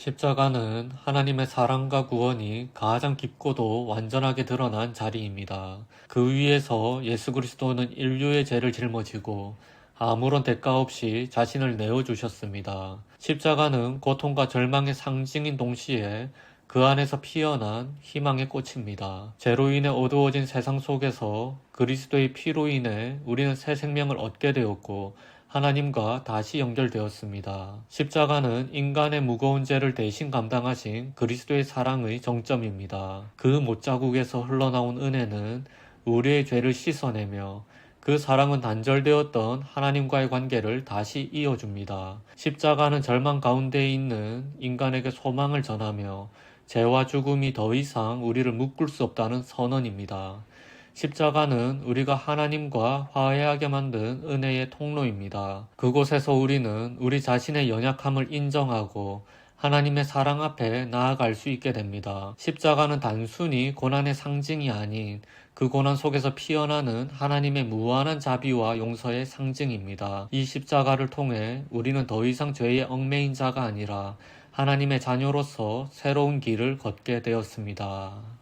십자가는 하나님의 사랑과 구원이 가장 깊고도 완전하게 드러난 자리입니다. 그 위에서 예수 그리스도는 인류의 죄를 짊어지고 아무런 대가 없이 자신을 내어주셨습니다. 십자가는 고통과 절망의 상징인 동시에 그 안에서 피어난 희망의 꽃입니다. 죄로 인해 어두워진 세상 속에서 그리스도의 피로 인해 우리는 새 생명을 얻게 되었고 하나님과 다시 연결되었습니다. 십자가는 인간의 무거운 죄를 대신 감당하신 그리스도의 사랑의 정점입니다. 그 못자국에서 흘러나온 은혜는 우리의 죄를 씻어내며 그 사랑은 단절되었던 하나님과의 관계를 다시 이어줍니다. 십자가는 절망 가운데 있는 인간에게 소망을 전하며 죄와 죽음이 더 이상 우리를 묶을 수 없다는 선언입니다. 십자가는 우리가 하나님과 화해하게 만든 은혜의 통로입니다. 그곳에서 우리는 우리 자신의 연약함을 인정하고 하나님의 사랑 앞에 나아갈 수 있게 됩니다. 십자가는 단순히 고난의 상징이 아닌 그 고난 속에서 피어나는 하나님의 무한한 자비와 용서의 상징입니다. 이 십자가를 통해 우리는 더 이상 죄의 얽매인 자가 아니라 하나님의 자녀로서 새로운 길을 걷게 되었습니다.